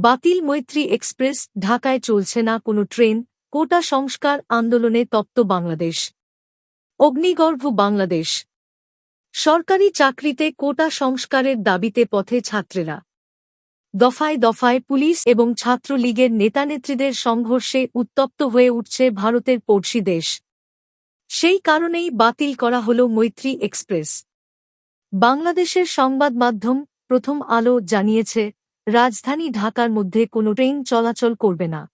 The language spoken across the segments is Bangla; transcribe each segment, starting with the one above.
বাতিল মৈত্রী এক্সপ্রেস ঢাকায় চলছে না কোনো ট্রেন, কোটা সংস্কার আন্দোলনে তপ্ত বাংলাদেশ। অগ্নিগর্ভ বাংলাদেশ। সরকারি চাকরিতে কোটা সংস্কারের দাবিতে পথে ছাত্রেরা। দফায় দফায় পুলিশ এবং ছাত্রলীগের নেতানেত্রীদের সংঘর্ষে উত্তপ্ত হয়ে উঠছে ভারতের পড়শি দেশ। সেই কারণেই বাতিল করা হল মৈত্রী এক্সপ্রেস। বাংলাদেশের সংবাদ মাধ্যম প্রথম আলো জানিয়েছে রাজধানী ঢাকার মধ্যে কোনো ট্রেন চলাচল করবে না।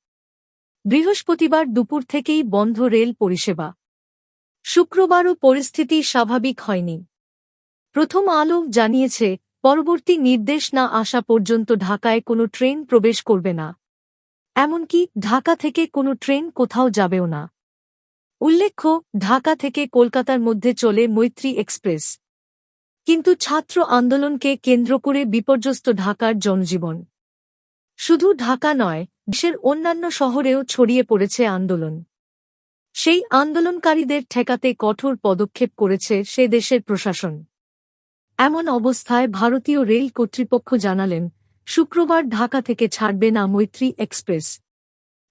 বৃহস্পতিবার দুপুর থেকেই বন্ধ রেল পরিষেবা। শুক্রবারও পরিস্থিতি স্বাভাবিক হয়নি। প্রথম আলো জানিয়েছে, পরবর্তী নির্দেশ না আসা পর্যন্ত ঢাকায় কোনো ট্রেন প্রবেশ করবে না। এমনকি ঢাকা থেকে কোনো ট্রেন কোথাও যাবেও না। উল্লেখ্য, ঢাকা থেকে কলকাতার মধ্যে চলে মৈত্রী এক্সপ্রেস। কিন্তু ছাত্র আন্দোলনকে কেন্দ্র করে বিপর্যস্ত ঢাকার জনজীবন। শুধু ঢাকা নয়, দেশের অন্যান্য শহরেও ছড়িয়ে পড়েছে আন্দোলন। সেই আন্দোলনকারীদের ঠেকাতে কঠোর পদক্ষেপ করেছে সে দেশের প্রশাসন। এমন অবস্থায় ভারতীয় রেল কর্তৃপক্ষ জানালেন, শুক্রবার ঢাকা থেকে ছাড়বে না মৈত্রী এক্সপ্রেস।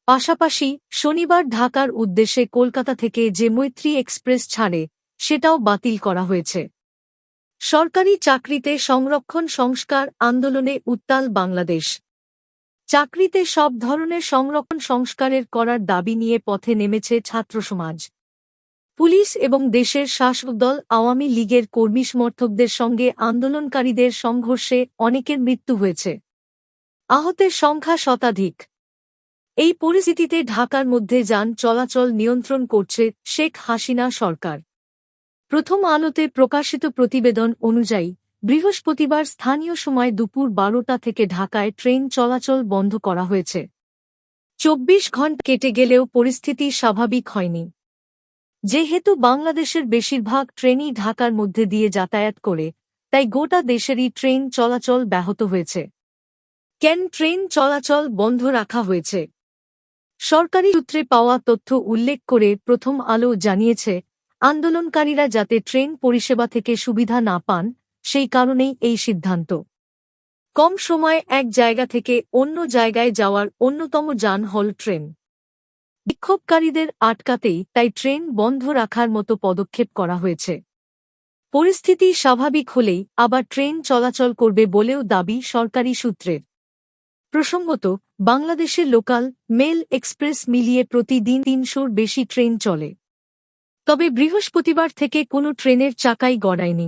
পাশাপাশি, শনিবার ঢাকার উদ্দেশ্যে কলকাতা থেকে যে মৈত্রী এক্সপ্রেস ছাড়ে, সেটাও বাতিল করা হয়েছে। সরকারি চাকরিতে সংরক্ষণ সংস্কার আন্দোলনে উত্তাল বাংলাদেশ। চাকরিতে সব ধরনের সংরক্ষণ সংস্কারের করার দাবি নিয়ে পথে নেমেছে ছাত্র সমাজ। পুলিশ এবং দেশের শাসক দল আওয়ামী লীগের কর্মী সমর্থকদের সঙ্গে আন্দোলনকারীদের সংঘর্ষে অনেকের মৃত্যু হয়েছে। আহতের সংখ্যা শতাধিক। এই পরিস্থিতিতে ঢাকার মধ্যে যান চলাচল নিয়ন্ত্রণ করছে শেখ হাসিনা সরকার। প্রথম আলোতে প্রকাশিত প্রতিবেদন অনুযায়ী, বৃহস্পতিবার স্থানীয় সময় দুপুর বারোটা থেকে ঢাকায় ট্রেন চলাচল বন্ধ করা হয়েছে। চব্বিশ ঘণ্টা কেটে গেলেও পরিস্থিতি স্বাভাবিক হয়নি। যেহেতু বাংলাদেশের বেশিরভাগ ট্রেনই ঢাকার মধ্যে দিয়ে যাতায়াত করে, তাই গোটা দেশেরই ট্রেন চলাচল ব্যাহত হয়েছে। কেন ট্রেন চলাচল বন্ধ রাখা হয়েছে? সরকারি সূত্রে পাওয়া তথ্য উল্লেখ করে প্রথম আলো জানিয়েছে আন্দোলনকারীরা যাতে ট্রেন পরিষেবা থেকে সুবিধা না পান, সেই কারণেই এই সিদ্ধান্ত। কম সময়ে এক জায়গা থেকে অন্য জায়গায় যাওয়ার অন্যতম যান হল ট্রেন। বিক্ষোভকারীদের আটকাতেই তাই ট্রেন বন্ধ রাখার মতো পদক্ষেপ করা হয়েছে। পরিস্থিতি স্বাভাবিক হলেই আবার ট্রেন চলাচল করবে বলেও দাবি সরকারি সূত্রের। প্রসঙ্গত, বাংলাদেশের লোকাল মেল এক্সপ্রেস মিলিয়ে প্রতিদিন তিনশোর বেশি ট্রেন চলে। তবে বৃহস্পতিবার থেকে কোনো ট্রেনের চাকাই গড়ায়নি।